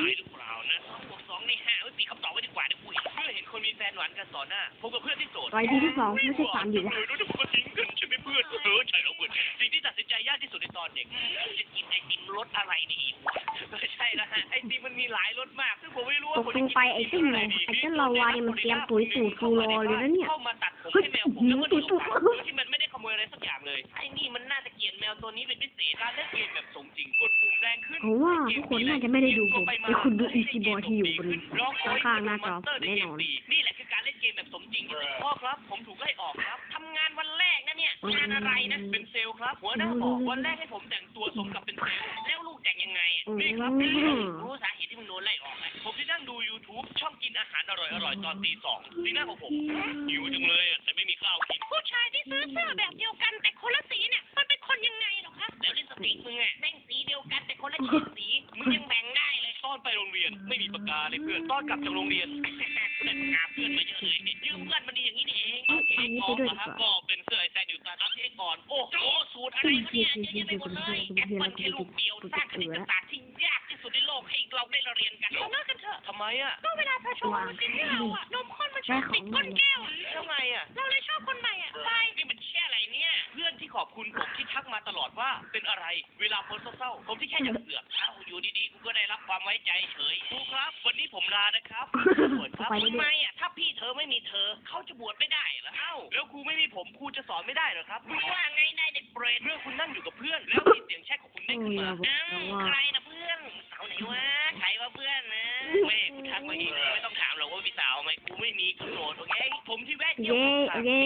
ตายหรือเปล่านะสองบวกสองในห้าไว้ปีคำตอบไว้ดีกว่าเดี๋ยวกูเห็นเพื่อนเห็นคนมีแฟนหวานกันต่อหน้าผมกับเพื่อนที่โสดต่อยทีที่สองไม่ใช่สามอยู่วะเออแล้วเดี๋ยวมันก็ทิ้งกันใช่ไหมเพื่อนเออใช่แล้วเพื่อนสิ่งที่ตัดสินใจยากที่สุดในตอนเด็กจะกินไอติมรสอะไรดีวะไม่ใช่นะฮะไอติมมันมีหลายรสมากซึ่งผมไม่รู้ตว่ากผมลจะงกินไปไอ้ติ้งเลยไอ้เจ้าลาวาเนี่ยมันเตรียมตุ๋ยตูดกูรอเลยนะเนี่ยเข้ามาตัดผมเฮ้ยให้แมวผมแล้วก็ตุ๋ยตูดโดยที่มันไม่ได้ขโมยอะไรสักอย่างเลยไอ้นี่มันน่าจะเกลียดแมวตัวนี้เป็นพิเศษการเล่นเกมแบบสมจริงกด ปุ่มแรงขึ้นผมว่าทุกคนน่าจะไม่ได้ดูผมแต่คุณดูอีซีบอยที่อยู่บนข้างๆหน้าจอแน่นอนนี่แหละคือการเล่นเกมแบบสมจริงพ่อครับผมถูกไล่ออกครับทำงานวันแรกนะเนี่ยงานอะไรนะเป็นเซลล์ครับหัวหน้าบอกวันแรกให้ผมแต่งตัวสมกับเป็นเซลล์แล้วลูกแต่งยังไงอะนี่ครับพี่รู้สาเหตุที่มึงโดนไล่ออก ไหมผมที่นั่งดู YouTube ชอบกินอาหารอร่อยๆ ตอนตีสองสีหน้าของผมหิวจังเลยอะแต่ไม่มีข้าวกินผู้ชายที่ซื้อเสื้อแบบเดียวกันแต่คนละสีเนี่ย มันเป็นคนยังไงเหรอคะแล้วลิปสติกมึงอะแม่งสีเดียวกันแต่คนละเฉดสี มึงยังแบ่งได้เลย ตอนไปโรงเรียนไม่มีปากกาเลยเพื่อนตอนกลับจากโรงเรียน ได้ปากกาเพื่อนมาเยอะเลยเนี่ยยืมเพื่อนมันดีอย่างนี้นี่เองเอาอันนี้ไปด้วยดีกว่า ก็เป็นเสื้อไอ้แซนอยู่ตารับที่ไอ้ก่อน โอ้โหสูตรอะไรวะเนี่ยเยอะแยะไปหมดเลยแอปเปิลแค่ลูกเดียวสร้างคณิตศาสตร์ ไมอะก็เวลาเธอชมมันกินที่เราอะนมข้นมันชอบติดก้นแก้วอะแล้วไงอะเราเลยชอบคนใหม่อะไปนี่มันแค่อะไร เนี่ยเพื่อนที่ขอบคุณผมที่ทักมาตลอดว่าเป็นอะไรเวลาโพสต์เศร้าๆผมที่แค่อยากเสือกเอ้าอยู่ดีๆกูก็ได้รับความไว้ใจเฉยครูครับ วันนี้ผมลานะครับบวชครับไปเรื่อยๆทำไมอะถ้าพี่เธอไม่มีเธอเขาจะบวชไม่ได้เหรอเอ้าแล้วครูไม่มีผมครูจะสอนไม่ได้เหรอครับมึงว่าไงได้เด็กเปรตเมื่อคุณนั่งอยู่กับเพื่อน แล้วมีเสียงแชทของคุณเด้งขึ้นมาโอ้ยอย่าบอกนะว่าใครนะเพื่อนสาวไหนวะใครว่าเพื่อนนะไม่กูทักมาเองไม่ต้องถามหรอกว่ามีสาวไหมกูไม่มีกูโสดโอเคผมที่แวะเที่ยวเย้เย้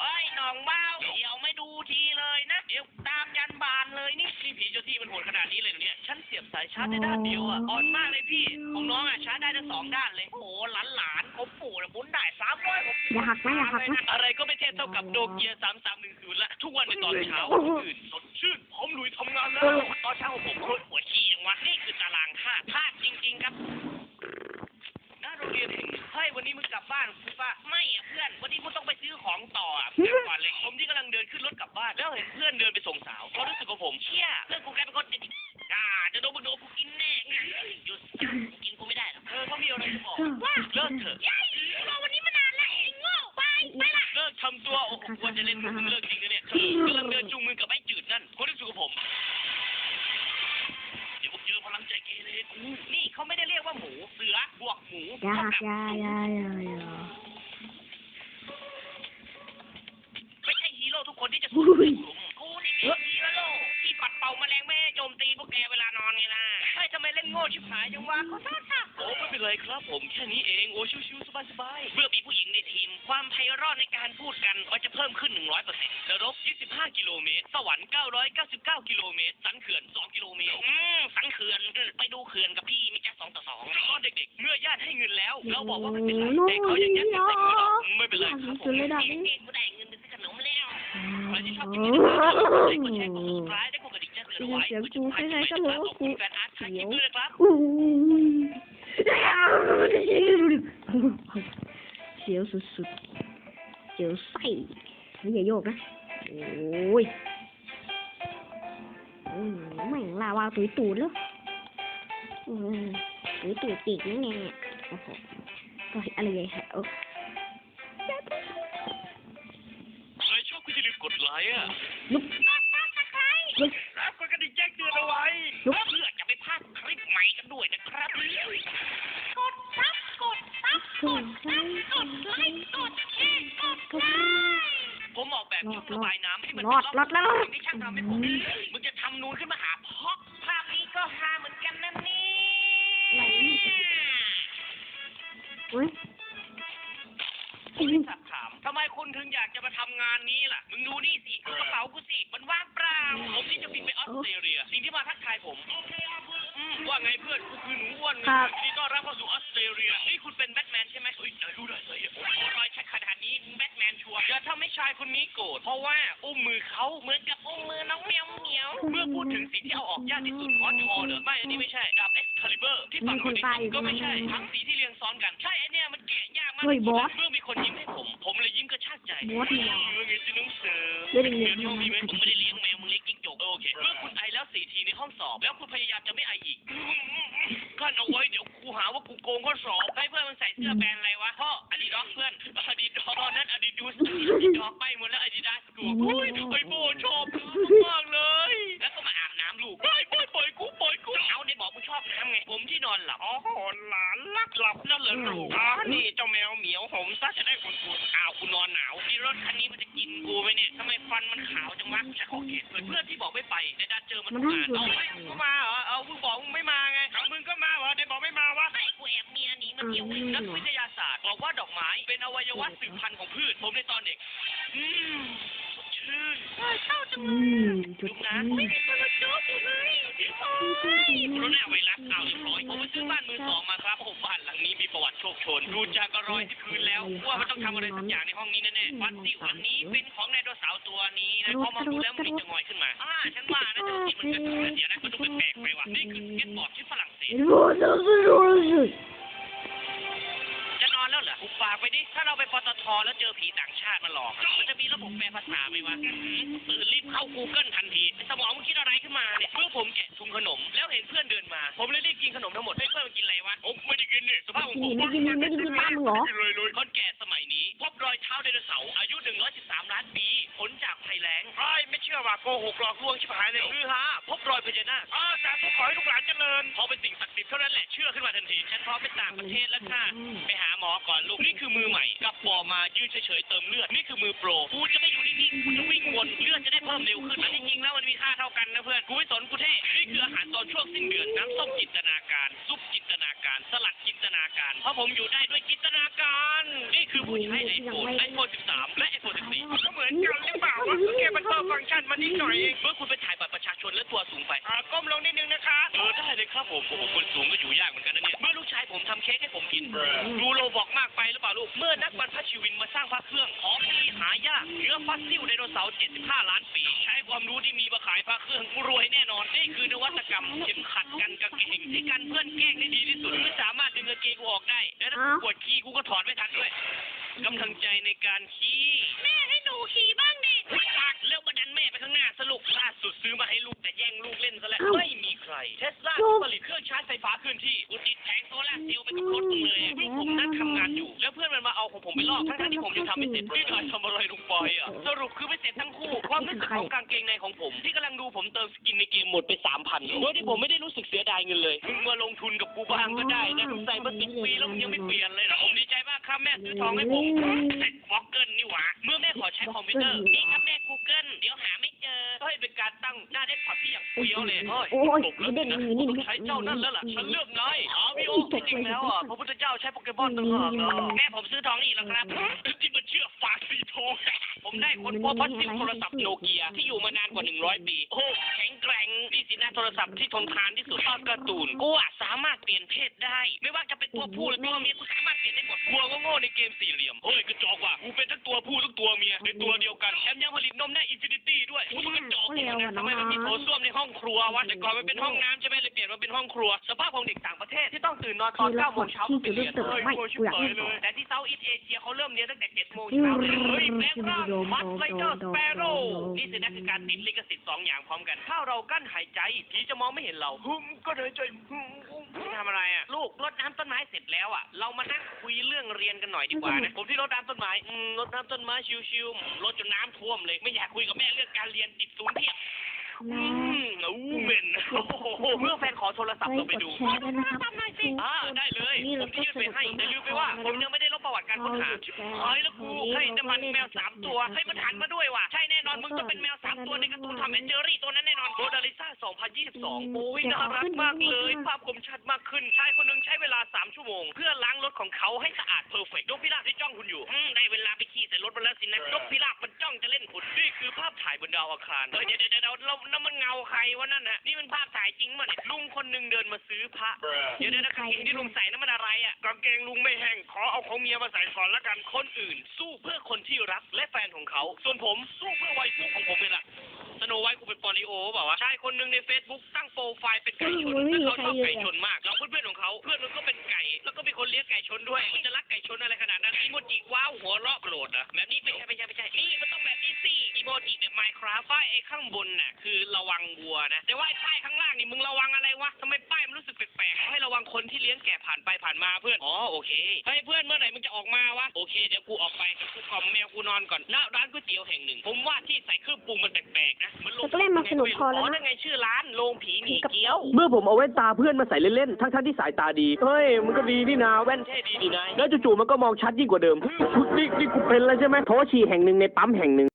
เอ้ยน้องเบ้าานเลยนี่นี่ผีเจ้าที่มันโหดขนาดนี้เลยเหรอเนี่ยฉันเสียบสายชาร์จได้ด้านเดียวอะอ่อนมากเลยพี่ ของน้องอะชาร์จได้ทั้งสองด้านเลย โอ้โหหลานหลานๆผมปู่นะหมุนได้สามร้อยผมอย่าหักนะอย่าหักนะ อะไรก็ไม่เทียบเท่ากับโดเกียสามสามหนึ่งศูนย์ละ ทุกวันในตอนเช้าตื่นสดชื่นพร้อมลุยทำงานแล้วตอนเช้าผมโคตรปวดขี้จังวะนี่คือตารางธาตุธาตุจริง ๆ ครับ หน้าโรงเรียนเองเฮ้ยวันนี้มึงกลั บบ้านคุณป้าไม่อะเพื่อน วันนี้กูต้องไปซื้อของต่ออะเดี๋ยวก่อนเลยผมที่กำลังเดินขึ้นรถกลับบ้านแล้วเห็นเพื่อนเดินไปส่งสาวเขารู้สึกกับผมเชี่ยเพื่อนกูกลายเป็นคนติดอ่าจะโดนมึงโดนกูกินแน่หยุดกูกินกูไม่ได้หรอกเออเขามีอะไรจะบอกว่าเลิกเถอะยัยรอวันนี้มานานแล้วเองโง่ไปไปละเลิกทำตัวโอ้โหควรจะเล่นมุกมึงเลิกจริงนะเนี่ยกำลังเดินจูงมือกับไอ้จืดนั่นเขารู้สึกกับผม ลังใจเกเรกูนี่เขาไม่ได้เรียกว่าหมู เสือบวกหมูอย่าเท่าหักกับอย่าอย่าอย่าอย่าไม่ใช่ฮีโร่ทุกคนที่จะอุ้สู้ยกูนี่เป็นฮีโร่ที่ปัดเป่าแมลงไม่ให้โจมตีพวกแกเวลานอนไงล่ะเฮ้ยทำไมเล่นโง่ชิบหายจังวะขอโทษค่ะโอ้ไม่ เป็นไรครับผมแค่นี้เองโอ้ชิวๆสบายๆเมื่อมีผู้หญิงในทีม ความไพเราะในการพูดกันก็จะเพิ่มขึ้น 100%นรก 25 กิโลเมตร สวรรค์ 999 กิโลเมตร สันเขื่อน 2 กิโลเมตร อืม สันเขื่อนอืมไปดูเขื่อนกับพี่มิจ้า2ต่อ2ตอนเด็กๆ เมื่อญาติให้เงินแล้ว เราบอกว่าไม่เป็นไรแต่เขายังยัดเงินใส่มือเราไม่เป็นไรครับผมสุดเลยดอกนี่นี้กูได้เงินไปซื้อขนมแล้วใครที่ชอบคลิปนี้นะครับกดไลค์กดแชร์กด subscribe และกดกระดิ่งแจ้งเตือนเอาไว้เสียงกูใครๆก็รู้ว่ากูขอบคุณแฟนอาร์ตถ่ายคลิปด้วยนะครับอู้ เสียวสุดๆเสียวไส้เฮ้ยอย่าโยกนะ โอ้ยอืมแม่งลาวาตุยตูดแล้วตุยตูดปีกนี่ไงโอ้โหก็อะไรใหญ่ฮะโอ้ใครชอบก็อย่าลืมกดไลค์อะลุกลุกแล้วกดกระดิ่งแจ้งเตือนเอาไว้ลุกเพื่อจะ กันด้วยนะครับกดซับกดซับกดซับกดไลค์กดแชร์กดไลค์ผมออกแบบชุดระบายน้ำให้มันรอดรอดแล้วสิ่งที่ช่างทำให้ผมมึงจะทำนูนขึ้นมาหาพอกภาพนี้ก็ฮาเหมือนกันนะนี่อะไรนี่เฮ้ยผมเลยสักถามทำไมคุณถึงอยากจะมาทำงานนี้ล่ะ มึงดูนี่สิ ว่าไงเพื่อนกูคือหนูอ้วนไงครับยินดีต้อนรับเข้าสู่ออสเตรเลียนี่คุณเป็นแบทแมนใช่ไหมเฮ้ยจะรู้ได้เลยโอ้โหรอยชัดขนาดนี้แบทแมนชัวร์อย่าทำให้ชายคนนี้โกรธเพราะว่าอุ้มมือเขาเหมือนกับอุ้มมือน้องเหมียวเหมียวเมื่อพูดถึงสิ่งที่เอาออกยากที่สุดคอนทอร์เหรอไม่อันนี้ไม่ใช่ดาบเอ็กคาลิเบอร์ที่ฝั่งมีคนตายอยู่ก็ไม่ใช่ตรงนั้นทั้งสีที่เรียงซ้อนกันใช่ไอเนี่ยมันแกะยากมากเฮ้ยบอสเมื่อมีคนยิ้มให้ผมผมเลยยิ้มกระชากใจบอสเนี่ย เมื่อไงจะน้องเสือเรื่องเลี้ยงเดี๋ยวมีไหมผมไม่ได้เลี้ยงแมวมึงเลี้ยงจิ้งจกเออโอเค เมื่อคุณไอแล้วสี่ทีในห้องสอบ แล้วคุณพยายามจะไม่ไออีกกั้นเอาไว้เดี๋ยวกูหาว่ากูโกงข้อสอบให้เพื่อนมันใส่เสื้อแบรนด์อะไรวะพ่ออาดิดาสเพื่อนอาดิดาตอนนั้นอาดิดูสอาดิดาไปหมดแล้วอาดิดาสกูโอ้ยไอ้โบชอบมากเลย แล้วก็มาอาบน้ำลูกไม่ไม่ปล่อยกูปล่อยกูเอาในบอกกูชอบน้ำไงผมที่นอนหลับอ๋อหลานลักหลับแล้วเหรอลูกอ๋อนี่เจ้าแมวเหมียวผมซะจะได้อุ่นๆอ้าวกูนอนหนาวนี่รถคันนี้มันจะกินกูไหมเนี่ยทำไมฟันมันข เคเพื่อนเพื่อนที่บอกไม่ไปแต่ดันเจอมันมันทุกห้ามงานชวนเอาไม่กูมาเหรอเอามึงบอกมึงไม่มาไงเอามึงก็มาเหรอได้บอกไม่มาวะไอ้กูแอบเมียหนีมาเที่ยวนักวิทยาศาสตร์บอกว่าดอกไม้เป็นอวัยวะสืบพันธุ์ของพืชผมในตอนเด็กอืมสดชื่น เออเศร้าจังอืเลยมจุดลูกนะไม่มีคนมาจูบอยู่เลยโอ้ยรถแรกไวรัสเอาเรียบร้อยผมไปซื้อบ้านมือสองมาครับโอ้บ้านหลังนี้มีประวัติโชคโชน ดูจากกรอยที่พื้นแล้ว ว่ามันต้องทำอะไรสักอย่างในห้องนี้แน่ๆฟันซิลอันนี้เป็นของไดโนเสาร์ตัวนี้นะพอมาดูแล้วมันมีจะงอยขึ้นมาอ่าฉันว่านะเจ้าที่มันเกิดขึ้นเดี๋ยวนะมันดูแปลกๆไปว่ะนี่คือสเก็ตบอร์ดที่ฝรั่งเศสโอ้โหโอ้ แล้วเหรออุปากไปดิ ถ้าเราไปปตทแล้วเจอผีต่างชาติมาหลอกอะมันจะมีระบบแปลภาษาไหมวะอื้อหือตื่นรีบเข้า Google ทันทีไอ้สมองมันคิดอะไรขึ้นมาเนี่ย เมื่อผมแกะถุงขนม แล้วเห็นเพื่อนเดินมา ผมเลยรีบกินขนมทั้งหมดให้เพื่อนมันกินอะไรวะโอ้ไม่ได้กินเนี่ยสภาพของผมไม่กินไม่กินบ้านมึงเหรอเลยเลยคนแก่สมัยนี้พบ รอยเท้าไดโนเสาร์อายุ 113 ล้านปีผลจากภัยแล้งไอ้ไม่เชื่อว่าโกหกหลอกลวงชิบหายเลยคือฮะพบรอยพญานาคอ้าสาธุขอให้ลูกหลานเจริญพอเป็นสิ่งศักดิ์สิทธิ์เท่านั้นแหละเชื่อขึ้นมาทันทีฉันพร้อมไปต่างประเทศแล้วค่ะไปหาหมอก่อนลูกนี่คือมือใหม่กลับบ่อมายืนเฉยๆเติมเลือดนี่คือมือโปรกูจะไม่อยู่นิ่งๆกูจะวิ่งวนเลือดจะได้เพิ่มเร็วขึ้นอันที่จริงแล้วมันมีค่าเท่ากันนะเพื่อนกูไม่สนกูเท่นี่คืออาหารตอนช่วงสิ้นเดือนน้ำส้มจินตนาการซุปจินตนาการ สลัดจินตนาการเพราะผมอยู่ได้ด้วยจินตนาการ นี่คือผู้ใช้ไอโฟนไอโฟน13 และไอโฟน14ก็เหมือนกันหรือเปล่าวะแค่มันเพิ่มฟังก์ชันมานิดหน่อยเองเมื่อคุณไปถ่ายบัตรประชาชนและตัวสูงไปอ่าก้มลงนิดนึงนะคะเออได้เลยครับผมโอ้โหคนสูงก็อยู่ยากเหมือนกันนะเนี่ยเมื่อลูกชายผมทำเค้กให้ผมกินดูโลบอกมากไปหรือเปล่าลูกเมื่อนักบรรพชีวินมาสร้างพระเครื่องของที่หายากเนื้อฟอสซิลไดโนเสาร์75 ล้านปี ใช้ความรู้ที่มีมาขายพระเครื่องรวยแน่นอนนี่คือนวัตกรรมเข็มขัดกันกางเกงที่กันเพื่อนแกล้งได้ดีที่สุดไม่สามารถดึงกางเกงกูออกได้แล้วถ้ากูปวดขี้กูก็ถอดไม่ทันด้วย กำลังใจในการขี้แม่ให้หนูขี่บ้างดิปากแล้วมาดันแม่ไปข้างหน้าสรุปล่าสุดซื้อมาให้ลูกแต่แย่งลูกเล่นซะแล้ว ไม่มีใคร เทสลาผลิตเครื่องชาร์จไฟฟ้าเคลื่อนที่กูติดแผงโซล่าร์เซลล์ไปกับรถมึงเลยนี่ผมนั่งทำงานอยู่ แล้วเพื่อนมันมาเอาของผมไปลอกทั้งๆที่ผมยังทำไม่เสร็จพี่นายทำอะไรลงไปอะ สรุปคือไม่เสร็จทั้งคู่ ความรู้สึกของกางเกงในของผม ที่กำลังดูผมเติมสกินในเกมหมดไปสามพันโดยที่ผมไม่ได้รู้สึกเสียดายเงินเลยมึงมาลงทุนกับกูบ้างก็ได้นะมึงใส่มาสิบปีแล้วมึงยังไม่เปลี่ยนเลยนะ ซื้อทองให้ผมเสร็จวอลเกิลนี่หว่าเมื่อแม่ขอใช้คอมพิวเตอร์นี่ครับแม่ Google เดี๋ยวหาไม่เจอเฮ้ยเป็นการตั้งหน้าเด็กพอที่อย่างเฟี้ยวเลยเฮ้ยโอ้ยตกแล้วเด่นนะนี่นี่ต้องใช้เจ้านั่นแล้วล่ะฉันเลือกนายอาวิโอที่จริงแล้วอะพระพุทธเจ้าใช้โปเกมอนต่างหากอะแม่ผมซื้อทองนี่แล้วครับที่มัน เชื่อฝาสีทองผมได้คนพบพัสดุโทรศัพท์โนเกียที่อยู่มานานกว่า 100 ปี โอ้ แข็งแกร่งนี่สินะโทรศัพท์ที่ทนทานที่สุดภาพการ์ตูนกูอะสามารถเปลี่ยนเพศได้ ไม่ว่าจะเป็นตัวผู้หรือตัวเมียกูสามารถเปลี่ยนได้หมดกลัวโง่ๆในเกมสี่เหลี่ยมเฮ้ยกระจอกว่ะกูเป็นทั้งตัวผู้ทั้งตัวเมียในตัวเดียวกันแถมยังผลิตนมได้อินฟินิตี้ด้วยกูมันกระจอกจริงนะทำไมมันมีโถส้วมในห้องครัววะแต่ก่อนมันเป็นห้องน้ำใช่ไหมเลยเปลี่ยนมาเป็นห้องครัว สภาพของเด็กต่างประเทศที่ต้องตื่นนอนตอนเก้าโมงเช้าเพื่อไปเรียนเฮ้ยกลัวชิบหายเลยแต่ที่เซาท์อีสเอเชียเขาเริ่มเรียนตั้งแต่เจ็ดโมงเช้าเลยเฮ้ยแบล็คร่างมัสไลเดอร์สเปโร่นี่สินะคือการติดลิขสิทธิ์สองอย่างพร้อมกัน ถ้าเรากั้นหายใจผีจะมองไม่เห็นเราฮึมก็หายใจฮึมทำอะไรอะ ลูกรดน้ำต้นไม้เสร็จแล้วอะ เรามานั่งคุยเรื่องเรียนกันหน่อยดีกว่านะ ผมที่รดน้ำต้นไม้อืมรดน้ำต้นไม้ชิวๆรดจนน้ำท่วมเลย ไม่อยากคุยกับแม่เรื่องการเรียนติดศูนย์เพียบอืมอู้เหม็นโอ้โหเมื่อแฟนขอโทรศัพท์เราไปดูอ่าได้เลยผมจะยื่นไปให้แต่ลืมไปว่าผมยังไม่ได้ลบประวัติการค้นหาเฮ้ยแล้วกูให้น้ำมันแมวสามตัวให้มันหันมาด้วยว่ะใช่แน่นอนมึงต้องเป็นแมวสามตัวในการ์ตูนทอมแอนเจอรี่ตัวนั้นแน่นอนโมนาลิซา2022โอ้ยน่ารักมากเลย ภาพคมชัดมากขึ้นชายคนหนึงใช้เวลา 3 ชั่วโมง เพื่อล้างรถของเขาให้สะอาดเพอร์เฟกต์นกพิราบที่จ้องคุณอยู่อืมได้เวลาไปขี้ใส่รถมันแล้วสินะนกพิราบมันจ้องจะเล่นคุณนี่คือภาพถ่ายบนดาวอังคารเฮ้ยเดี๋ยวเดี๋ยวเดี๋ยวเราน้ำมันเงาใครวะนั่นน่ะนี่มันภาพถ่ายจริงมั้เนี่ยลุงคนหนึ่งเดินมาซื้อพระเดี๋ยวเดี๋ยวนะกางเกงที่ลุงใส่นั่นมันอะไรอะกางเกงลุงไม่แห้งขอเอาของเมียมาใส่ก่อนละกันคนอื่น สู้เพื่อคนที่รักและแฟนของเขา ส่วนผมสู้เพื่อวัยพวกของผมเป็นหลักสโนไวท์กูเป็นปอลิโอเปล่าวะชายคนหนึ่งในเฟซบุ๊กตั้งโปรไฟล์เป็นไก่ชนซึ่งเขาชอบไก่ชนมากเราเพื่อนๆของเขาเพื่อนมันก็เป็นไก่ แล้วก็มีคนเลี้ยงไก่ชนด้วยมันจะรักไก่ชนอะไรขนาดนั้นอีโมจิว้าวหัวเราะโกรธเหรอะแบบนี้ไม่ใช่ไม่ใช่ไม่ใช่ นี่มันต้องแบบนี้สิอีโมจิในไมค์ครับป้ายไอ้ข้างบนน่ะคือระวังวัวนะ แต่ว่าไอ้ป้ายข้างล่างนี่มึงระวังอะไรวะทำไมป้ายมันรู้สึกแปลกๆให้ระวังคนที่เลี้ยงแกะผ่านไปผ่านมาเพื่อน อ๋อโอเคเฮ้ยเพื่อนเมื่อไหร่มึงจะออกมาวะ โอเคเดี๋ยวกูออกไปกับกูกล่อมแมวกูนอนก่อนณร้านก๋วยเตี๋ยวแห่งหนึ่ง ผมว่าที่ใส่เครื่องปรุงมันแปลกๆนะเหมือนโรงแต่ก็เล่นมาสนุกพอแล้วนะอ๋อนั่นไงชื่อร้านโรงผีหนีเกี้ยว เมื่อผมเอาแว่นตาเพื่อนมาใส่เล่นๆ ทั้งๆที่สายตาดี เฮ้ย มันก็ดีนี่นาแว่นเท่ดีดีนาย แล้วจู่ๆมันก็มองชัดยิ่งกว่าเดิม นี่นี่กูเป็นแล้วใช่ไหมโทฉี่แห่งหนึ่งในปั๊มแห่งหนึ่ง